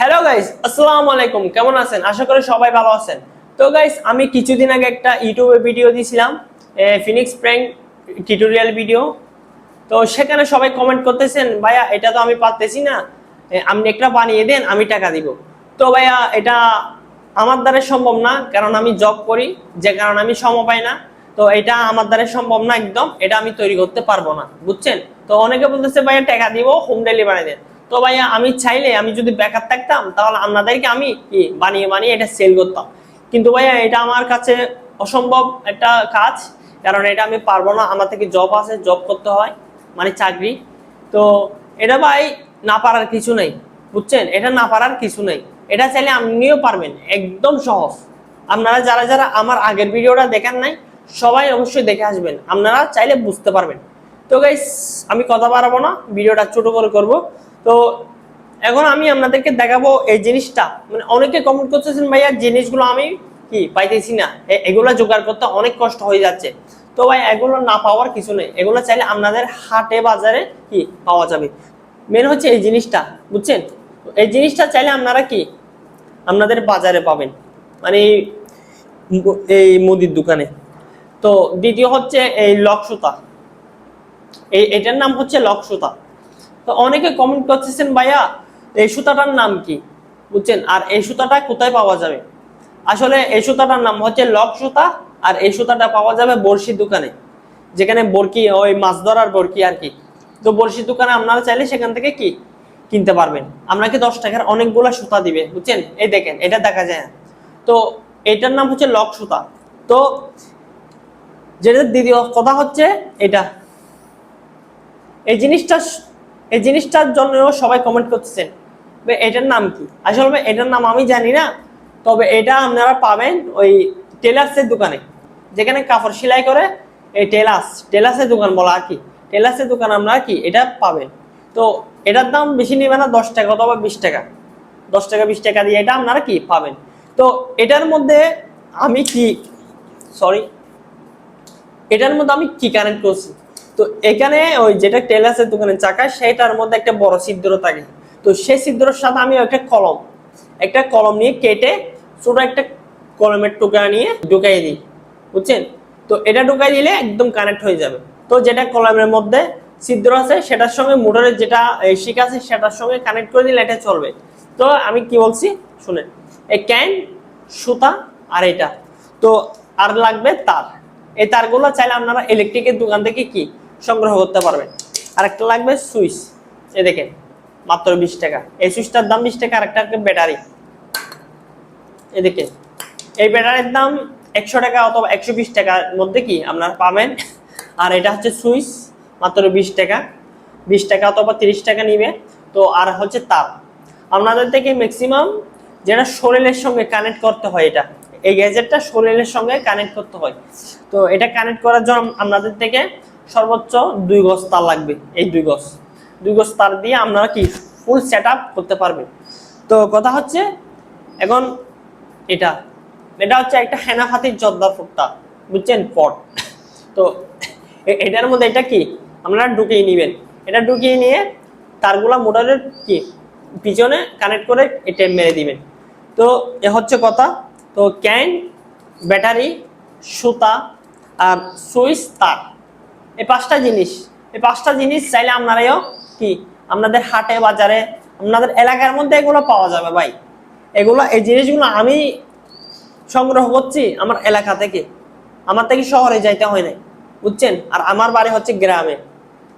Hello guys আসসালামু আলাইকুম কেমন আছেন? আশা করি সবাই ভালো আছেন। তো গাইস আমি কিছুদিন আগে একটা ইউটিউবে ভিডিও দিয়েছিলাম ফিনিক্স প্র্যাঙ্ক টিউটোরিয়াল ভিডিও তো, সেখানে সবাই কমেন্ট করতেছেন, ভাইয়া, এটা তো আমি পারতেছি না। আপনি একটা বানিয়ে দেন, আমি টাকা দিব। তো, ভাইয়া, এটা আমার দ্বারা সম্ভব না, কারণ আমি জব করি, যে কারণে আমি সময় পাই না। তো, এটা আমার দ্বারা সম্ভব না একদম, এটা আমি তৈরি করতে পারব না। বুঝছেন? তো, অনেকে বলতেছে, ভাইয়া, টাকা দিব হোম ডেলিভারি দেন। তো ভাইয়া, আমি চাইলে আমি যদি বেকার থাকতাম, তাহলে আপনাদেরকে আমি কি বানিয়ে বানিয়ে এটা সেল করতাম। কিন্তু ভাইয়া, এটা আমার কাছে অসম্ভব একটা কাজ, কারণ এটা আমি পারব না। আমার থেকে জব আছে জব করতে হয় মানে চাকরি। তো এটা ভাই, না পারার কিছু নেই, বুঝছেন? এটা না পারার কিছু নেই। এটা চাইলে আপনিও পারবেন, একদম সহজ। আপনারা যারা যারা আমার আগের ভিডিওটা দেখেন নাই, সবাই অবশ্যই দেখে আসবেন। আপনারা চাইলে বুঝতে পারবেন। তো গাইস আমি কথা বাড়াবো না, ভিডিওটা ছোট করে করব। তো এখন আমি আপনাদেরকে দেখাবো এই জিনিসটা। মানে অনেকে কমেন্ট করতেছেন, ভাইয়া, জিনিসগুলো আমি কি পাইতেছি না? এগুলো জোগাড় করতে অনেক কষ্ট হয়ে যাচ্ছে। তো ভাই, এগুলো না পাওয়ার কিছু নেই। এগুলো চাইলে আপনাদের হাটে, বাজারে কি পাওয়া যাবে। মেন হচ্ছে এই জিনিসটা, বুঝছেন? এই জিনিসটা চাইলে আপনারা কি আপনাদের বাজারে পাবেন। মানে এই- এই মুদির দোকানে। তো দ্বিতীয় হচ্ছে এই লক সুতা এই এটার নাম হচ্ছে লক সুতা তো অনেকে কমেন্ট করতেছেন, ভাইয়া, এই সুতাটার নাম কি? বুঝছেন? আর এই সুতাটা কোথায় পাওয়া যাবে? আসলে এই সুতাটার নাম হচ্ছে লক সুতা, আর এই সুতাটা পাওয়া যাবে বড়শির দোকানে, যেখানে বরকি, ওই মাছ ধরার বরকি আর কি। তো বড়শির দোকানে আপনারা চাইলে সেখান থেকে কি কিনতে পারবেন? আপনাকে দশ টাকার অনেকগুলো সুতা দিবে? বুঝছেন? এই দেখেন, এটা দেখা যায় না। তো এটার নাম হচ্ছে লক সুতা। তো যেটা দ্বিতীয় কথা হচ্ছে এটা। এই জিনিসটা এই জিনিসটার জন্য সবাই কমেন্ট করতেছেন। এটার নাম কি? আসলে এটার নাম আমি জানি না, তবে এটা আপনারা পাবেন ওই টেলার্সের দোকানে, যেখানে কাপড় সেলাই করে, এই টেলার্স টেলার্সের দোকান বলা আর কি। টেলার্সের দোকান আপনারা কি, এটা পাবেন। তো এটার দাম বেশি নেবে না, দশ টাকা অথবা বিশ টাকা। দশ টাকা, বিশ টাকা দিয়ে এটা আপনারা কি পাবেন? তো এটার মধ্যে আমি কি সরি এটার মধ্যে আমি কি কানেক্ট করছি? তো এখানে ওই যেটা টেলার্সের দোকানে চাকা, সেটার মধ্যে একটা বড় ছিদ্র থাকে। তো সেই ছিদ্রের সাথে আমি একটা কলম একটা কলম নিয়ে কেটে ছোট একটা কলমের টুকরা নিয়ে ঢুকাই দিই, বুঝছেন? তো এটা ঢুকাই দিলে একদম কানেক্ট হয়ে যাবে। তো যেটা কলমের মধ্যে ছিদ্র আছে, সেটার সঙ্গে মোটরের যেটা শিক আছে, সেটার সঙ্গে কানেক্ট করে দিলে এটা চলবে। তো আমি কি বলছি? শুনে এই ক্যান, সুতা আর এটা। তো আর লাগবে তার। এই তারগুলো চাইলে আপনারা ইলেকট্রিকের দোকান থেকে কি সংগ্রহ করতে পারবেন। আর একটা লাগবে সুইচ। এ দেখেন, মাত্র বিশ টাকা। এই সুইচটার দাম বিশ টাকা আর একটা ব্যাটারি। এদিকে এই ব্যাটারির দাম একশো টাকা অথবা একশো বিশ টাকার মধ্যে কি আপনারা পাবেন। আর এটা হচ্ছে সুইচ, মাত্র বিশ টাকা। বিশ টাকা অথবা তিরিশ টাকা নিবে। তো আর হচ্ছে তার। আপনাদের থেকে ম্যাক্সিমাম যেটা শরীরের সঙ্গে কানেক্ট করতে হয় এটা। এই গ্যাজেটটা শরীরের সঙ্গে কানেক্ট করতে হয়। তো এটা কানেক্ট করার জন্য আপনাদের থেকে সর্বোচ্চ দুই গজ তার লাগবে, এই দুই গজ। দুই গজ তার দিয়ে আপনারা কি ফুল সেট করতে পারবেন। তো কথা হচ্ছে, এখন এটা এটা হচ্ছে একটা হেনাফাতির জর্দার ফুটটা বুঝছেন, পট। তো এটার মধ্যে এটা কি? আপনারা ঢুকিয়ে নেবেন। এটা ঢুকিয়ে নিয়ে তারগুলা মোটরের কি? পিছনে কানেক্ট করে এটা মেরে দিবেন। তো এ হচ্ছে কথা। তো ক্যান ব্যাটারি সুতা আর সুইচ তার। এই পাঁচটা জিনিস, এই পাঁচটা জিনিস চাইলে আপনারাও কি, আপনাদের হাটে, বাজারে, আপনাদের এলাকার মধ্যে এগুলো পাওয়া যাবে ভাই। এগুলো, এই জিনিসগুলো আমি সংগ্রহ করছি আমার এলাকা থেকে। আমার থেকে শহরে যাইতে হয় নাই, বুঝছেন? আর আমার বাড়ি হচ্ছে গ্রামে।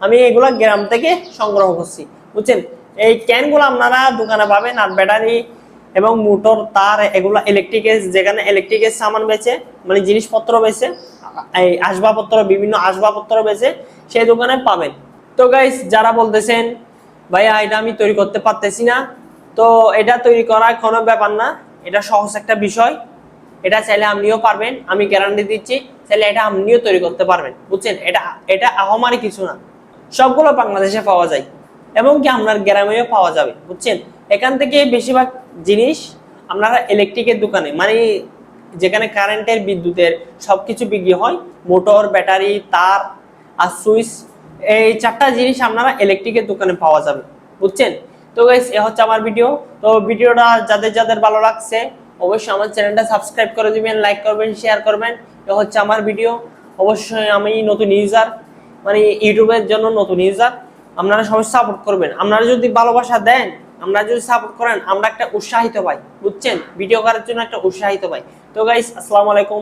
আমি এগুলো গ্রাম থেকে সংগ্রহ করছি, বুঝছেন? এই ক্যানগুলো আপনারা দোকানে পাবেন, আর ব্যাটারি এবং মোটর, তার, এগুলো ইলেকট্রিকের যেখানে ইলেকট্রিকের সামান বেচে মানে জিনিসপত্র বেচে এই আসবাবপত্র, বিভিন্ন আসবাবপত্র বেচে সেই দোকানে পাবেন। তো গাইস যারা বলতেছেন, ভাইয়া, এটা আমি তৈরি করতে পারতেছি না। তো এটা তৈরি করা কোনো ব্যাপার না। এটা সহজ একটা বিষয়। এটা চাইলে আপনিও পারবেন, আমি গ্যারান্টি দিচ্ছি, চাইলে এটা আপনিও তৈরি করতে পারবেন। বুঝছেন? এটা এটা আহমারি কিছু না। সবগুলো বাংলাদেশে পাওয়া যায় এবং কি আপনার গ্রামেও পাওয়া যাবে, বুঝছেন? এখান থেকে বেশিরভাগ জিনিস আপনারা ইলেকট্রিকের দোকানে মানে যেখানে কারেন্টের, বিদ্যুতের সব কিছু বিক্রি হয়। মোটর, ব্যাটারি, তার আর সুইচ, এই চারটা জিনিস আপনারা ইলেকট্রিকের দোকানে পাওয়া যাবে। বুঝছেন? তো গাইস এ হচ্ছে আমার ভিডিও তো ভিডিওটা যাদের যাদের ভালো লাগছে, অবশ্যই আমার চ্যানেলটা সাবস্ক্রাইব করে দিবেন লাইক করবেন শেয়ার করবেন। এ হচ্ছে আমার ভিডিও অবশ্যই আমি নতুন ইউজার মানে ইউটিউবের জন্য নতুন ইউজার আপনারা সবাই সাপোর্ট করবেন। আপনারা যদি ভালোবাসা দেন, আপনারা যদি সাপোর্ট করেন, আমরা একটা উৎসাহিত পাই। বুঝছেন? ভিডিও করার জন্য একটা উৎসাহিত পাই। তো গাইস আসসালামু আলাইকুম।